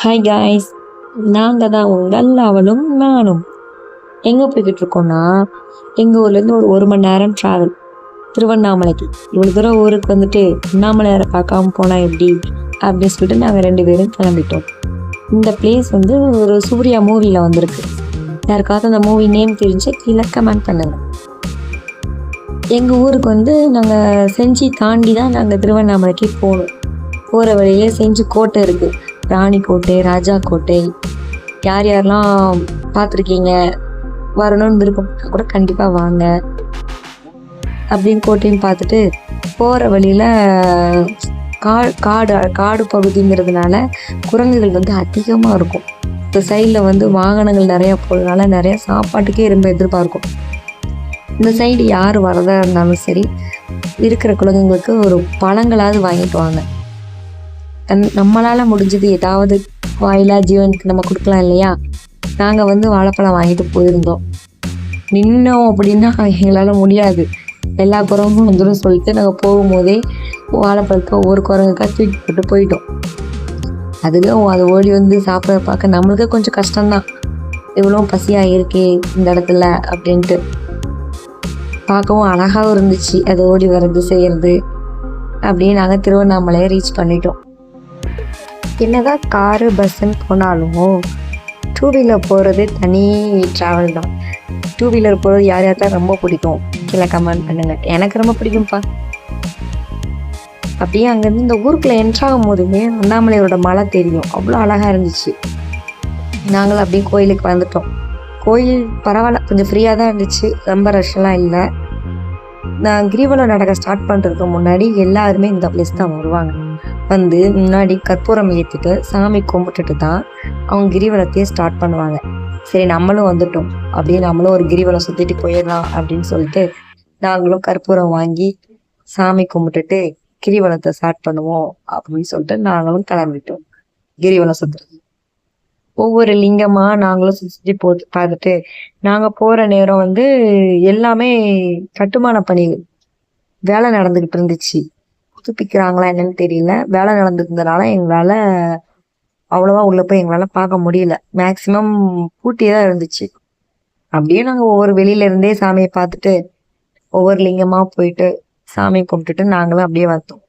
Hi guys நாங்கள் தான் உங்கள் அவளும் நானும். எங்கே போய்கிட்டு இருக்கோம்னா எங்கள் ஊர்லேருந்து ஒரு ஒரு மணி நேரம் ட்ராவல் திருவண்ணாமலைக்கு. இவ்வளோ தூரம் ஊருக்கு வந்துட்டு அண்ணாமலையாரை பார்க்காம போனால் எப்படி? அப்படின்னு சொல்லிட்டு நாங்கள் ரெண்டு பேரும் கிளம்பிட்டோம். இந்த பிளேஸ் வந்து ஒரு சூர்யா மூவியில் வந்திருக்கு. யாருக்காவது அந்த மூவி நேம் தெரிஞ்சு கீழே கமெண்ட் பண்ணுங்கள் எங்கள் ஊருக்கு வந்து நாங்கள் செஞ்சு தாண்டி தான் நாங்கள் திருவண்ணாமலைக்கு போகணும் போகிற வழியிலே செஞ்சு கோட்டை இருக்குது ராணி கோட்டை ராஜா கோட்டை யார் யாரெல்லாம் பார்த்துருக்கீங்க வரணும்னு விருப்பம் கூட கண்டிப்பாக வாங்க. அப்படின்னு கோட்டையும் பார்த்துட்டு போகிற வழியில் கா காடு காடு பகுதிங்கிறதுனால குரங்குகள் வந்து அதிகமாக இருக்கும். இந்த சைடில் வந்து வாகனங்கள் நிறையா போகிறதுனால நிறையா சாப்பாட்டுக்கே ரொம்ப எதிர்பார்க்கும் இந்த சைடு யார் வரதா இருந்தாலும் சரி இருக்கிற குழந்தைங்களுக்கு ஒரு பழங்களாவது வாங்கிட்டு வாங்க. தன் நம்மளால் முடிஞ்சது ஏதாவது வாயிலாக ஜீவனுக்கு நம்ம கொடுக்கலாம் இல்லையா? நாங்கள் வந்து வாழைப்பழம் வாங்கிட்டு போயிருந்தோம். நின்னோம் அப்படின்னா எங்களால் முடியாது. எல்லா குரங்கும் வந்துடும் சொல்லிட்டு நாங்கள் போகும்போதே வாழைப்பழத்தை ஒவ்வொரு குரங்குக்கா தூக்கி போட்டு போயிட்டோம். அதுக்கும் அது ஓடி வந்து சாப்பிட பார்க்க நம்மளுக்கே கொஞ்சம் கஷ்டம்தான். இவ்வளோ பசியாக இருக்கே இந்த இடத்துல அப்படின்ட்டு. பார்க்கவும் அழகாகவும் இருந்துச்சு. அது ஓடி வர்றது செய்கிறது அப்படியே நாங்கள் திருவண்ணாமலையை ரீச் பண்ணிட்டோம். என்னதான் காரு பஸ்ஸுன்னு போனாலும் டூ வீலர் போகிறது தனி ட்ராவல் தான். டூ வீலர் போகிறது யார் யாருக்கெல்லாம் ரொம்ப பிடிக்கும்? கீழே கமெண்ட் பண்ணுங்கள் எனக்கு ரொம்ப பிடிக்கும்ப்பா. அப்படியே அங்கேருந்து இந்த ஊருக்குள்ளே என்ட்ராகும் போதுமே அண்ணாமலையோட மலை தெரியும். அவ்வளோ அழகாக இருந்துச்சு. நாங்களும் அப்படியே கோயிலுக்கு வந்துட்டோம் கோயில் பரவாயில்ல கொஞ்சம் ஃப்ரீயாக தான் இருந்துச்சு. ரொம்ப ரஷ்லாம் இல்லை. நான் கிரிவலம் நடக்க ஸ்டார்ட் பண்ணுறதுக்கு முன்னாடி எல்லாருமே இந்த பிளேஸ் தான் வருவாங்க. வந்து முன்னாடி கற்பூரம் ஏற்றிட்டு சாமி கும்பிட்டுட்டு தான் அவங்க கிரிவலத்தையே ஸ்டார்ட் பண்ணுவாங்க. சரி நம்மளும் வந்துட்டோம். அப்படியே நம்மளும் ஒரு கிரிவலம் சுற்றிட்டு போயிடலாம் அப்படின்னு சொல்லிட்டு நாங்களும் கற்பூரம் வாங்கி சாமி கும்பிட்டுட்டு கிரிவலத்தை ஸ்டார்ட் பண்ணுவோம் அப்படின்னு சொல்லிட்டு நாங்களும் கிளம்பிட்டோம். கிரிவலம் சுற்றுறது ஒவ்வொரு லிங்கமா நாங்களும் சுற்றி போ பார்த்துட்டு நாங்க போற நேரம் வந்து எல்லாமே கட்டுமான பணி வேலை நடந்துகிட்டு இருந்துச்சு. துப்பிக்கிறாங்களா என்னன்னு தெரியல. வேலை நடந்துருந்ததுனால எங்களால் எங்களால அவ்வளவா உள்ள போய் எங்களால பார்க்க முடியல. மேக்சிமம் பூட்டியே தான் இருந்துச்சு. அப்படியே நாங்க ஒவ்வொரு வெளியில இருந்தே சாமியை பார்த்துட்டு ஒவ்வொரு லிங்கமா போயிட்டு சாமி கும்பிட்டுட்டு நாங்களும் அப்படியே வந்தோம்.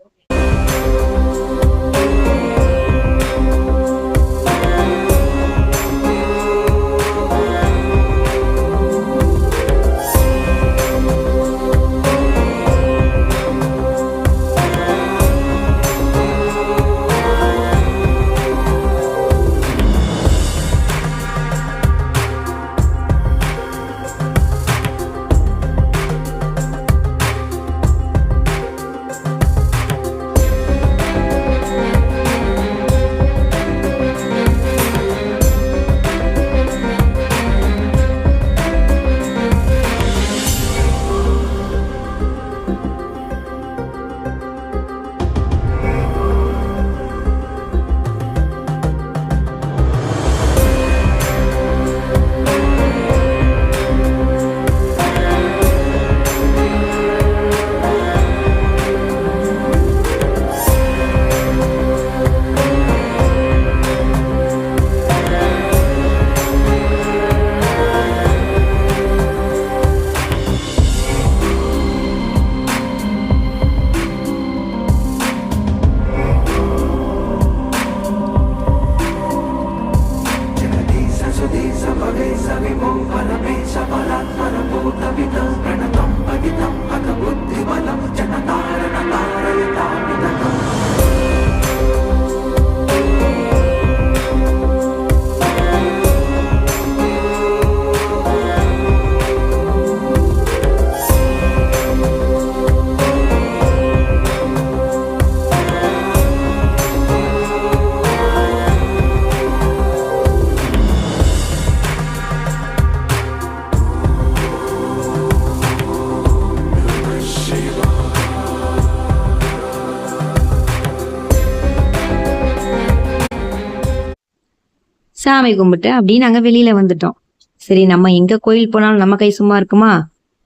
சாமி கும்பிட்டு அப்படியே நாங்கள் வெளியில வந்துட்டோம். சரி நம்ம எங்க கோயில் போனாலும் நம்ம கை சும்மா இருக்குமா?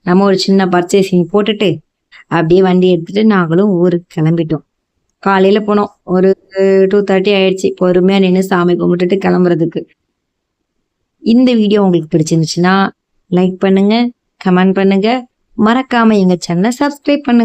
நம்ம ஒரு சின்ன பர்ச்சேசிங் போட்டுட்டு அப்படியே வண்டி எடுத்துட்டு நாங்களும் ஊருக்கு கிளம்பிட்டோம். காலையில போனோம். ஒரு டூ தேர்ட்டி ஆயிடுச்சு. பொறுமையா நின்று சாமி கும்பிட்டுட்டு கிளம்புறதுக்கு. இந்த வீடியோ உங்களுக்கு பிடிச்சிருந்துச்சுன்னா லைக் பண்ணுங்க கமெண்ட் பண்ணுங்க. மறக்காம எங்க சேனலை சப்ஸ்கிரைப் பண்ணுங்க.